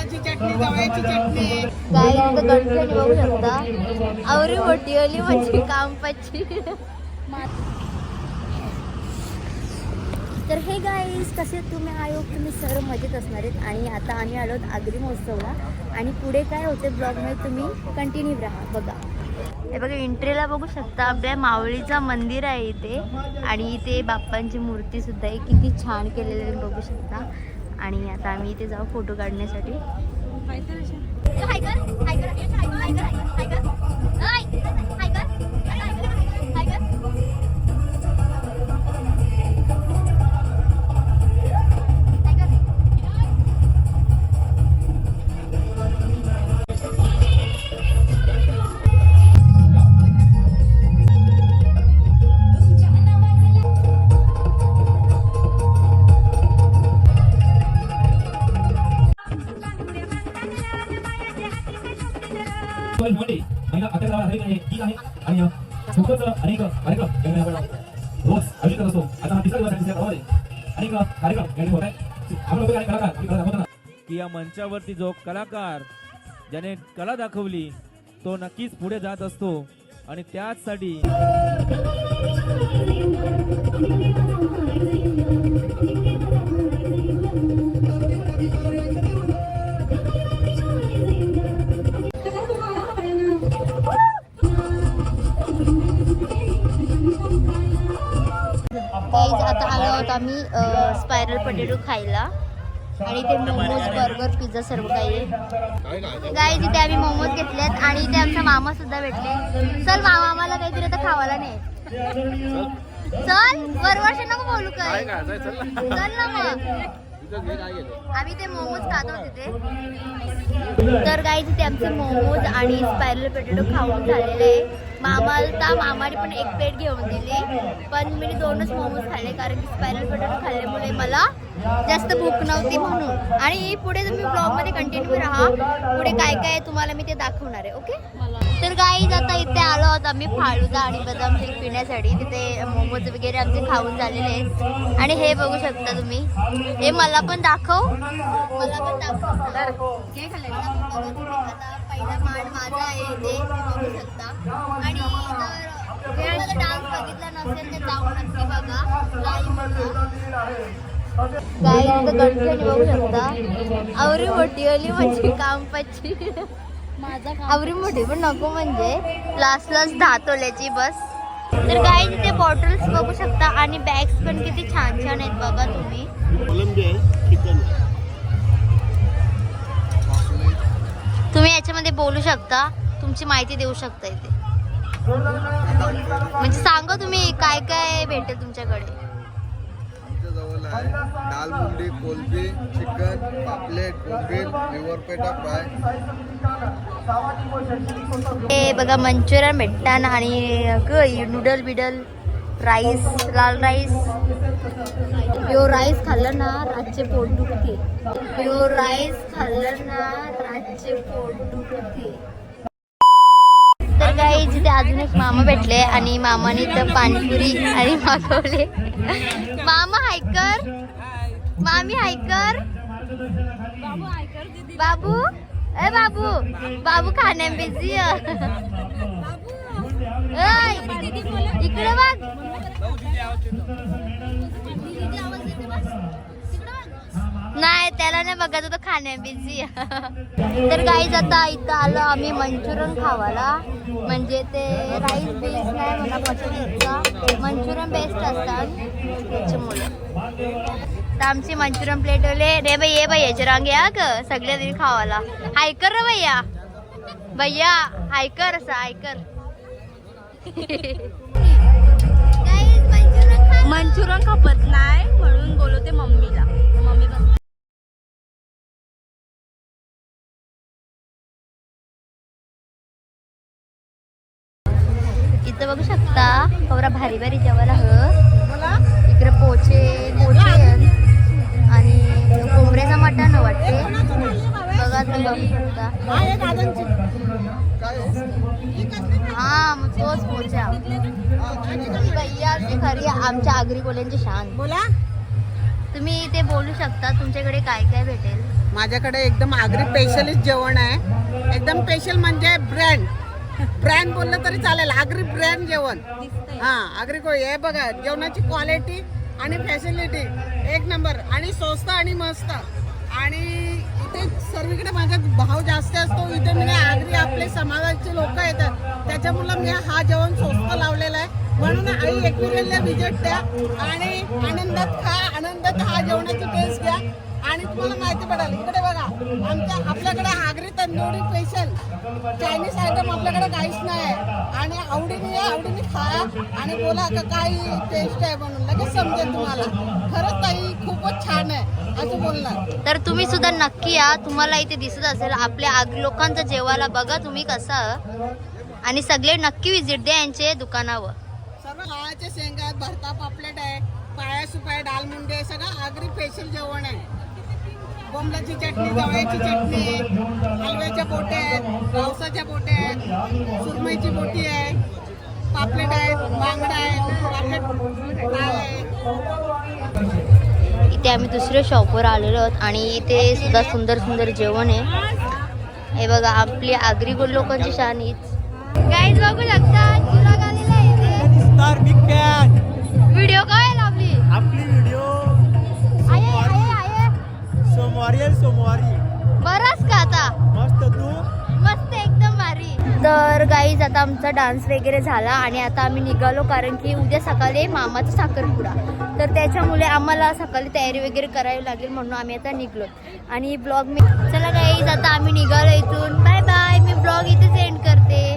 लसणाची चटणी जवळची चटणी. काय इथं गणपती बघू शकता. आवरी मोठी ओली म्हणजे कामपाची तर हे गाईज कसे तुम्ही आयोग तुम्ही सर्व मजेत असणार आहेत. आणि आता आम्ही आलो आगरी महोत्सवला. आणि पुढे काय होते ब्लॉगमध्ये तुम्ही कंटिन्यू राहा बघा. हे बघा एंट्रीला बघू शकता. आपल्या मावळीचं मंदिर आहे इथे. आणि इथे बाप्पांची मूर्ती सुद्धा आहे. किती छान केलेली बघू शकता. आणि आता आम्ही इथे जाऊ फोटो काढण्यासाठी हायकर मध्ये महिला अत्याचारावर आधारित आहे. गीत आहे. आणि खूपच अनेक कार्यक्रम यामध्ये आपण रोज आयोजित करत असतो. आता हा तिसरा दिवस आहे तिसऱ्या अनेक कार्यक्रम यामध्ये होत आहे आपण लोक आणि कलाकार की या मंचावरती जो कलाकार ज्याने कला दाखवली तो नक्कीच पुढे जात असतो. आणि त्याचसाठी आहोत आम्ही स्पायरल पटेटो खायला. आणि ते मोमोज बर्गर पिझ्झा सर्व काही आहे. गाईज इथे आम्ही मोमोज घेतलेत आणि इथे आमचा मामा सुद्धा भेटले. चल मामा आम्हाला काहीतरी आता खावायला नाही चल वरवर्ष नको बोलू काय चल ना. मग. आम्ही ते मोमोज खातो तिथे तर गाईज इथे आमचे मोमोज आणि स्पायरल पोटॅटो खाऊन झालेले आहे. मामाला मामाने पण एक प्लेट घेऊन दिली. पण मी दोनच मोमोज खाल्ले कारण की स्पायरल पोटॅटो खाल्ल्यामुळे मला जास्त भूक नव्हती म्हणून. आणि पुढे तुम्ही ब्लॉगमध्ये कंटिन्यू राहा. पुढे काय काय आहे तुम्हाला मी ते दाखवणार आहे ओके? तर गाईज आता इथे आलो आहोत आम्ही फालुदा आणि बदाम शेक पिण्यासाठी. तिथे मोमोज वगैरे आमचे खाऊन झालेले आहेत. आणि हे बघू शकता तुम्ही. हे मला पण दाखव. मला पण दाखव. माझा आहे बघू शकता. आणि जर वेळेला डान्स बघितला नसेल तर जाऊन नक्की बघा. इथं गणपती बघू शकता. आवरी मोठी ओली म्हणजे कामपाची आवरी मोठी पण नको म्हणजे. लास्ट लास्ट दहा तोल्याची बस. तर गाई तिथे बॉटल्स बघू शकता. आणि बॅग्स पण किती छान छान आहेत बघा तुम्ही. कोलंबी आहे चिकन तुम्ही याच्यामध्ये बोलू शकता तुमची माहिती देऊ शकता इथे. म्हणजे सांगा तुम्ही काय काय भेटेल तुमच्याकडे. दाल मुंडी कोलबी चिकन पापलेट फ्राय. हे बघा मंचुरियन भेटताना आणि नूडल बिडल. राईस लाल राईस. यो राईस खाल्लं ना रातचे पोट दुखते. यो राईस खाल्लं ना रातचे पोट दुखते. तर काही जिथे अजून एक मामा भेटले आणि मामाने तर पाणीपुरी आणि मागवले. मामा हायकर मामी हायकर बाबू ए बाबू. बाबू खाण्या बिझी इकडे बघ. नाही त्याला नाही बघायचं तो खाण्या बिझी तर काहीच आता इथं आलो आम्ही मंचुरियन खावाला म्हणजे ते राईस बेस नाही म्हणा पटकीचा मंचुरियन बेस्ट असतात त्याच्यामुळे. तर आमची मंचुरियन प्लेट होले रे बाई ये बाई याच्या रांगे या ग सगळ्या दिवशी खावाला हायकर रे भैया. भैया हायकर असा हायकर. मंचुरन खपत नाही म्हणून बोलवते मम्मीला. मम्मी इथं बघू शकता कवरा भारी भारी जेवायला ह इकडे पोचे पोचे आणि कोंबड्याचा मटण वाटते. बघा तुम्ही बघू शकता. खरी आमच्या आगरी कोल्यांची शान. बोला. तुम्ही ते बोलू शकता तुमच्याकडे काय काय भेटेल? माझ्याकडे एकदम आगरी स्पेशलिस्ट जेवण आहे. एकदम स्पेशल म्हणजे ब्रँड ब्रँड बोललं तरी चालेल. आगरी ब्रँड जेवण. हा आगरी को हे बघा जेवणाची क्वालिटी आणि फॅसिलिटी एक नंबर आणि स्वस्त आणि मस्त. आणि इथे सर्वीकडे माझा भाव जास्त असतो. इथे म्हणजे आगरी आपले समाजाचे लोक येतात. त्याच्यामुळं मी हा जेवण स्वस्त लावलेला म्हणून आई एकविरेला विजिट द्या आणि आनंदात खा आनंदात हा जेवणाची टेस्ट घ्या. आणि तुम्हाला माहिती पडेल इकडे बघा आमच्या आपल्याकडे हागरी तंदुरी स्पेशल चायनीज आयटम आपल्याकडे काहीच नाही आहे आणि आवडीने या आवडीने खा. आणि बोला का काय टेस्ट आहे म्हणून. लगेच समजेल तुम्हाला. खरंच ताई खूपच छान आहे असं बोलणार. तर तुम्ही सुद्धा नक्की या. तुम्हाला इथे दिसत असेल आपल्या आगरी लोकांचं जेवायला बघा तुम्ही कसं. आणि सगळे नक्की विजिट द्या यांचे दुकानावर. हाळाचे शेंगा आहेत भरता पापलेट आहे. पाया सुपाय डालमुंडे सगळं आगरी स्पेशल जेवण आहे. बोंबलाची चटणी गव्याची चटणी आहे हलव्याच्या बोटे आहेत रावसाच्या बोटे आहेत सुरमईची बोटी आहे. पापलेट आहेत बांगडा आहे पापलेट इथे आम्ही दुसऱ्या शॉपवर आलेलो आहोत आणि इथे सुद्धा सुंदर सुंदर जेवण आहे. हे बघा आपली आगरी गोल लोकांची शान हीच गाईज बघू शकता स्टार बिग कॅट व्हिडिओ काय आपली? आपली व्हिडिओ आहे सोमवारी. आहे. सोमवारी बरंच का आता? मस्त तू? मस्त एकदम भारी. तर गाईज आता आमचा डान्स वगैरे झाला आणि आता आम्ही निघालो कारण की उद्या सकाळी मामाचा साखरपुडा. तर त्याच्यामुळे आम्हाला सकाळी तयारी वगैरे करावी लागेल म्हणून आम्ही आता निघलो. आणि ब्लॉग मी चला गाईज आता आम्ही निघालो इथून. बाय बाय मी ब्लॉग इथे सेंड करते.